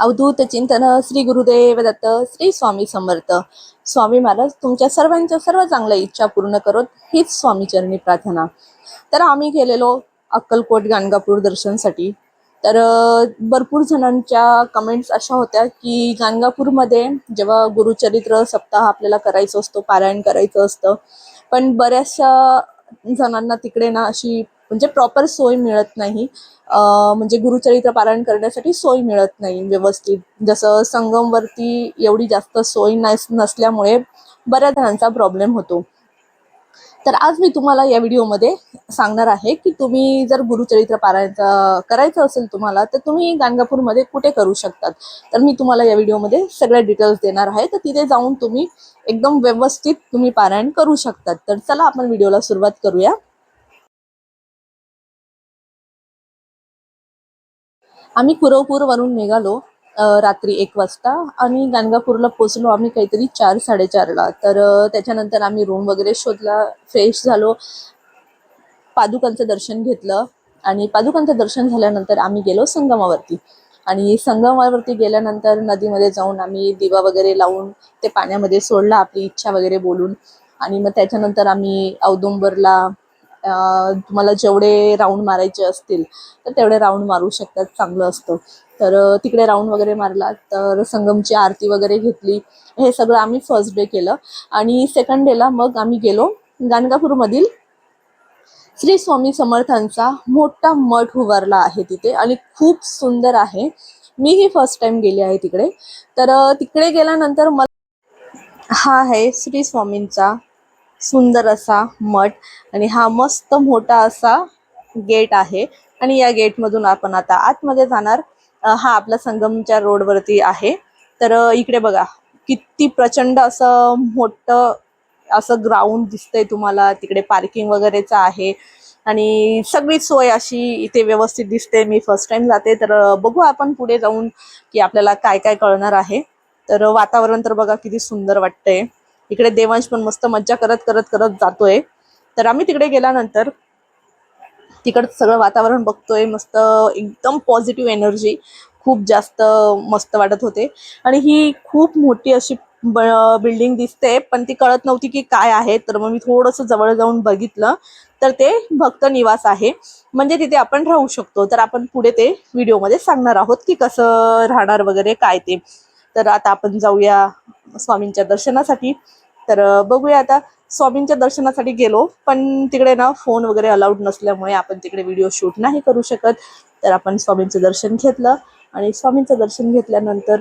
अवधूत चिंतन श्री गुरुदेव दत्त श्री स्वामी समर्थ. स्वामी महाराज तुमच्या सर्वांच्या सर्व चांगल्या इच्छा पूर्ण करत हीच स्वामी चरणी प्रार्थना. तर आम्ही गेलेलो अक्कलकोट गाणगापूर दर्शनसाठी. तर भरपूर जणांच्या कमेंट्स अशा होत्या की गाणगापूरमध्ये जेव्हा गुरुचरित्र सप्ताह आपल्याला करायचं असतो पारायण करायचं असतं पण बऱ्याचशा जणांना तिकडे ना अशी म्हणजे प्रॉपर सोय मिळत नाही. म्हणजे गुरुचरित्र पारायण करण्यासाठी सोय मिळत नाही व्यवस्थित. जसं संगमवरती एवढी जास्त सोय नस नसल्यामुळे बऱ्याच जणांचा प्रॉब्लेम होतो. तर आज मी तुम्हाला या व्हिडिओमध्ये सांगणार आहे की तुम्ही जर गुरुचरित्र पारायणचा करायचं असेल तुम्हाला तर तुम्ही गाणगापूरमध्ये कुठे करू शकतात? तर मी तुम्हाला या व्हिडिओमध्ये सगळ्या डिटेल्स देणार आहे. तर तिथे जाऊन तुम्ही एकदम व्यवस्थित तुम्ही पारायण करू शकतात. तर चला आपण व्हिडिओला सुरुवात करूया. आम्ही कुरवपूरवरून निघालो रात्री एक वाजता आणि गाणगापूरला पोचलो आम्ही काहीतरी चार साडेचारला. तर त्याच्यानंतर आम्ही रूम वगैरे शोधला फ्रेश झालो. पादुकांचं दर्शन घेतलं आणि पादुकांचं दर्शन झाल्यानंतर आम्ही गेलो संगमावरती. आणि संगमावरती गेल्यानंतर नदीमध्ये जाऊन आम्ही दिवा वगैरे लावून ते पाण्यामध्ये सोडला आपली इच्छा वगैरे बोलून. आणि मग त्याच्यानंतर आम्ही औदुंबरला तुम्हाला जेवढे राऊंड मारायचे असतील तर तेवढे राऊंड मारू शकतात चांगलं असतं. तर तिकडे राऊंड वगैरे मारला तर संगमची आरती वगैरे घेतली. हे सगळं आम्ही फर्स्ट डे केलं. आणि सेकंड डेला मग आम्ही गेलो गाणगापूरमधील श्री स्वामी समर्थांचा मोठा मठ उभारला आहे तिथे आणि खूप सुंदर आहे. मीही फर्स्ट टाइम गेले आहे तिकडे. तर तिकडे गेल्यानंतर मला हा आहे श्री स्वामींचा सुंदर असा मठ आणि हा मस्त मोठा असा गेट आहे. आणि या गेटमधून आपण आता आतमध्ये जाणार. हा आपला संगमच्या रोडवरती आहे. तर इकडे बघा किती प्रचंड असं मोठं असं ग्राउंड दिसतंय तुम्हाला. तिकडे पार्किंग वगैरेचं आहे. आणि सगळी सोय अशी इथे व्यवस्थित दिसते. मी फर्स्ट टाइम जाते. तर बघू आपण पुढे जाऊन की आपल्याला काय काय कळणार आहे. तर वातावरण तर बघा किती सुंदर वाटतंय. इकडे देवांश पण मस्त मज्जा करत करत करत जातोय. तर आम्ही तिकडे गेल्यानंतर तिकडचं सगळं वातावरण बघतोय मस्त एकदम पॉझिटिव्ह एनर्जी खूप जास्त मस्त वाटत होते. आणि ही खूप मोठी अशी बिल्डिंग दिसते पण ती कळत नव्हती की काय आहे. तर मग मी थोडंसं जवळ जाऊन बघितलं. तर ते भक्त निवास आहे. म्हणजे तिथे आपण राहू शकतो. तर आपण पुढे ते व्हिडिओमध्ये सांगणार आहोत की कसं राहणार वगैरे काय ते. तर आता आपण जाऊया स्वामींच्या दर्शनासाठी. तर बघूया आता स्वामींच्या दर्शनासाठी गेलो पण तिकडे ना फोन वगैरे अलाउड नसल्यामुळे आपण तिकडे व्हिडिओ शूट नाही करू शकत. तर आपण स्वामींचं दर्शन घेतलं आणि स्वामींचं दर्शन घेतल्यानंतर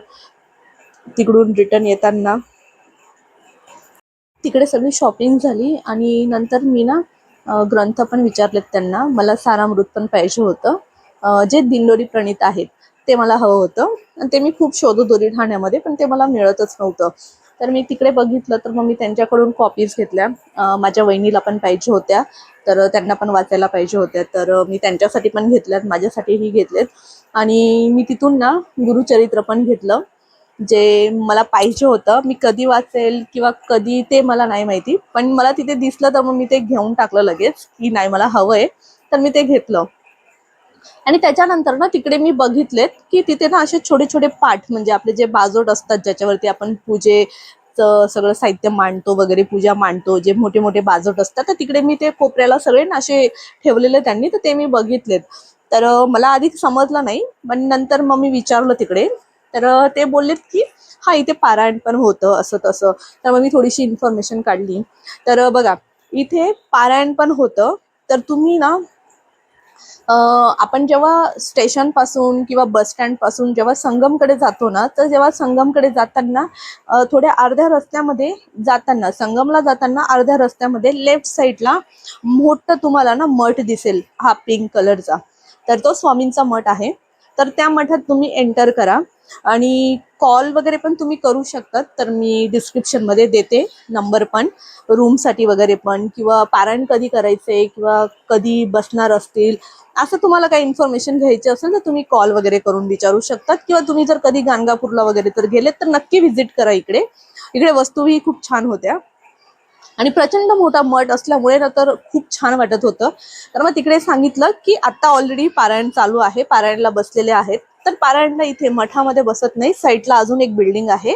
तिकडून रिटर्न येताना तिकडे सगळी शॉपिंग झाली आणि नंतर मी ना ग्रंथ पण विचारलेत त्यांना. मला सारामृत पण पाहिजे होतं. जे दिंडोरी प्रणित आहेत ते मला हवं होतं. आणि ते मी खूप शोधत होती ठाण्यामध्ये पण ते मला मिळतच नव्हतं. तर मी तिकडे बघितलं तर मग मी त्यांच्याकडून कॉपीज घेतल्या. माझ्या वहिनीला पण पाहिजे होत्या. तर त्यांना पण वाचायला पाहिजे होत्या. तर मी त्यांच्यासाठी पण घेतल्यात माझ्यासाठीही घेतलेत. आणि मी तिथून ना गुरुचरित्र पण घेतलं जे मला पाहिजे होतं. मी कधी वाचेल किंवा कधी ते मला नाही माहिती पण मला तिथे दिसलं तर मग मी ते घेऊन टाकलं लगेच की नाही मला हवंय. तर मी ते घेतलं. आणि त्याच्यानंतर ना तिकडे मी बघितलेत की तिथे ना असे छोटे छोटे पाठ म्हणजे आपले जे बाजोट असतात ज्याच्यावरती आपण पूजेचं सगळं साहित्य मांडतो वगैरे पूजा मांडतो जे मोठे मोठे बाजोट असतात तर तिकडे मी ते कोपऱ्याला सगळे ना असे ठेवलेले त्यांनी तर ते मी बघितलेत. तर मला आधी समजलं नाही पण नंतर मग मी विचारलं तिकडे. तर ते बोललेत की हा इथे पारायण पण होतं असं तसं. तर मग मी थोडीशी इन्फॉर्मेशन काढली. तर बघा इथे पारायण पण होतं तर तुम्ही ना आपण जेव्हा स्टेशनपासून किंवा बस स्टँडपासून जेव्हा संगमकडे जातो ना तर जेव्हा संगमकडे जाताना थोड्या अर्ध्या रस्त्यामध्ये जाताना संगमला जाताना अर्ध्या रस्त्यामध्ये लेफ्ट साईडला मोठं तुम्हाला ना मठ दिसेल हा पिंक कलरचा तर तो स्वामींचा मठ आहे. तर त्या मठात तुम्ही एंटर करा. आणि कॉल वगैरे पण तुम्ही करू शकतात तर मी डिस्क्रिप्शनमध्ये देते नंबर पण. रूमसाठी वगैरे पण किंवा पारायण कधी करायचे किंवा कधी बसणार असतील असं तुम्हाला काही इन्फॉर्मेशन घ्यायची असेल तर तुम्ही कॉल वगैरे करून विचारू शकतात. किंवा तुम्ही जर कधी गाणगापूरला वगैरे तर गेलेत तर नक्की व्हिजिट करा इकडे. इकडे वस्तूही खूप छान होत्या. आणि प्रचंड मोठा मठ असल्यामुळे ना तर खूप छान वाटत होतं. तर मग तिकडे सांगितलं की आता ऑलरेडी पारायण चालू आहे. पारायणला बसलेले आहेत. तर पारायणला इथे मठामध्ये बसत नाही. साईडला अजून एक बिल्डिंग आहे.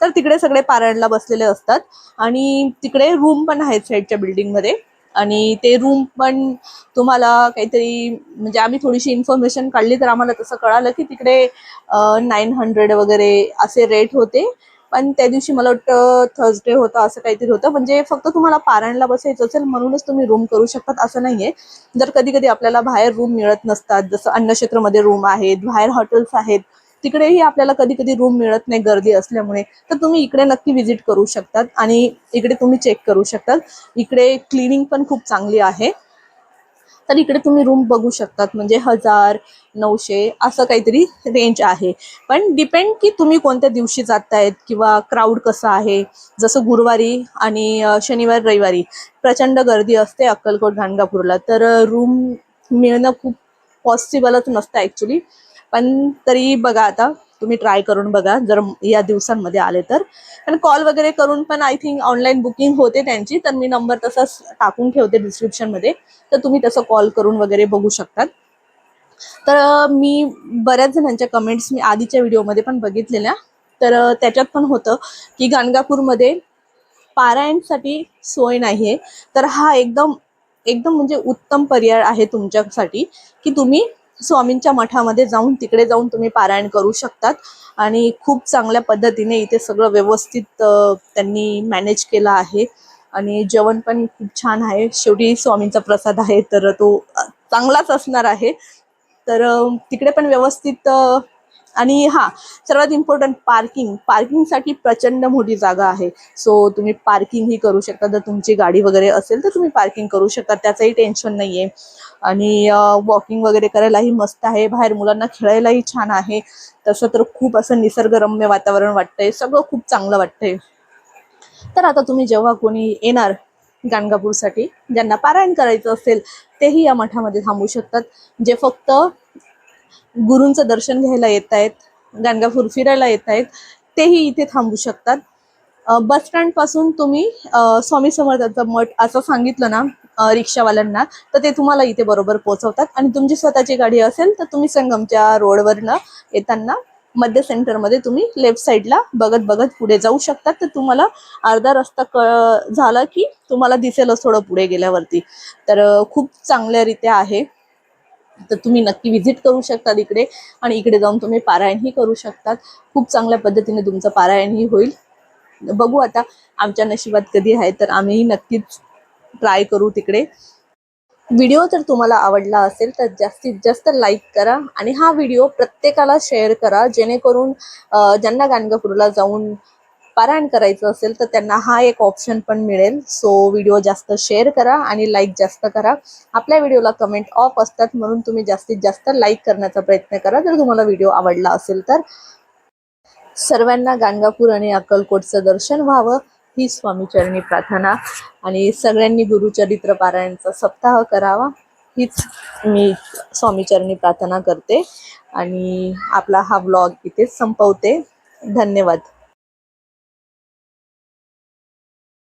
तर तिकडे सगळे पारायणला बसलेले असतात. आणि तिकडे रूम पण आहेत साईडच्या बिल्डिंगमध्ये आणि ते रूम पण तुम्हाला काहीतरी म्हणजे आम्ही थोडीशी इन्फॉर्मेशन काढली तर आम्हाला तसं कळालं की तिकडे नाईन हंड्रेड वगैरे असे रेट होते. पण त्या दिवशी मला वाटतं थर्सडे होता असं काहीतरी होतं. म्हणजे फक्त तुम्हाला पारायणला बसायचं असेल म्हणूनच तुम्ही रूम करू शकतात असं नाहीये. जर कधी कधी आपल्याला बाहेर रूम मिळत नसतात जसं अन्नक्षेत्रमध्ये रूम आहेत बाहेर हॉटेल्स आहेत तिकडेही आपल्याला कधी कधी रूम मिळत नाही गर्दी असल्यामुळे. तर तुम्ही इकडे नक्की विजिट करू शकतात आणि इकडे तुम्ही चेक करू शकतात. इकडे क्लिनिंग पण खूप चांगली आहे. तर इकडे तुम्ही रूम बघू शकतात. म्हणजे हजार नऊशे असं काहीतरी रेंज आहे. पण डिपेंड की तुम्ही कोणत्या दिवशी जातायत किंवा क्राऊड कसं आहे. जसं गुरुवारी आणि शनिवार रविवारी प्रचंड गर्दी असते अक्कलकोट गाणगापूरला तर रूम मिळणं खूप पॉसिबलच नसतं ॲक्च्युली पण तरी बघा आता तुम्ही ट्राय करून बघा जर या दिवसांमध्ये आले तर. आणि कॉल वगैरे करून पण आय थिंक ऑनलाईन बुकिंग होते त्यांची तर मी नंबर तसाच टाकून ठेवते डिस्क्रिप्शनमध्ये तर तुम्ही तसं कॉल करून वगैरे बघू शकतात. तर मी बऱ्याच जणांच्या कमेंट्स मी आधीच्या व्हिडिओमध्ये पण बघितलेल्या. तर त्याच्यात पण होतं की गाणगापूरमध्ये पारायणसाठी सोय नाहीये. तर हा एकदम एकदम म्हणजे उत्तम पर्याय आहे तुमच्यासाठी की तुम्ही स्वामींच्या मठामध्ये जाऊन तिकडे जाऊन तुम्ही पारायण करू शकतात. आणि खूप चांगल्या पद्धतीने इथे सगळं व्यवस्थित त्यांनी मॅनेज केलं आहे. आणि जेवण पण खूप छान आहे. शेवटी स्वामींचा प्रसाद आहे तर तो चांगलाच असणार आहे. तर तिकडे पण व्यवस्थित आणि हा सर्वात इम्पॉर्टंट पार्किंग पार्किंगसाठी प्रचंड मोठी जागा आहे. सो तुम्ही पार्किंग ही करू शकता. जर तुमची गाडी वगैरे असेल तर तुम्ही पार्किंग करू शकता. त्याचंही टेन्शन नाही आहे आणि वॉकिंग वगैरे करायलाही मस्त आहे. बाहेर मुलांना खेळायलाही छान आहे. तसं तर खूप असं निसर्गरम्य वातावरण वाटतंय. सगळं खूप चांगलं वाटतंय. तर आता तुम्ही जेव्हा कोणी येणार गाणगापूरसाठी ज्यांना पारायण करायचं असेल तेही या मठामध्ये थांबू शकतात. जे फक्त गुरूंचं दर्शन घ्यायला येत आहेत गाणगापूर फिरायला येत आहेत तेही इथे थांबू शकतात. बस स्टँडपासून तुम्ही स्वामी समर्थाचं मठ असं सांगितलं ना रिक्षावाल्यांना तर ते तुम्हाला इथे बरोबर पोहोचवतात. आणि तुमची स्वतःची गाडी असेल तर तुम्ही संगमच्या रोडवरनं येताना मध्य सेंटरमध्ये तुम्ही लेफ्ट साईडला बघत बघत पुढे जाऊ शकतात तर तुम्हाला अर्धा रस्ता क झाला की तुम्हाला दिसेलच थोडं पुढे गेल्यावरती. तर खूप चांगल्या रीत्या आहे. तर तुम्ही नक्की व्हिजिट करू शकतात इकडे. आणि इकडे जाऊन तुम्ही पारायणही करू शकतात. खूप चांगल्या पद्धतीने तुमचं पारायणही होईल. बघू आता आमच्या नशिबात कधी आहे तर आम्हीही नक्कीच ट्राय करू तिकडे. व्हिडिओ जर तुम्हाला आवडला असेल तर जास्तीत जास्त लाईक करा आणि हा व्हिडिओ प्रत्येकाला शेअर करा. जेणेकरून ज्यांना गाणगापूरला जाऊन पारायण करायचं असेल तर त्यांना हा एक ऑप्शन पण मिळेल. सो व्हिडिओ जास्त शेअर करा आणि लाईक जास्त करा. आपल्या व्हिडिओला कमेंट ऑफ असतात म्हणून तुम्ही जास्तीत जास्त लाईक करण्याचा प्रयत्न करा. जर तुम्हाला व्हिडिओ आवडला असेल तर. सर्वांना गाणगापूर आणि अक्कलकोटचं दर्शन व्हावं. ही स्वामीचरणी प्रार्थना. आणि सगळ्यांनी गुरुचरित्र पारायणचा सप्ताह करावा. हीच मी स्वामीचरणी प्रार्थना करते. आणि आपला हा ब्लॉग इथेच संपवते. धन्यवाद.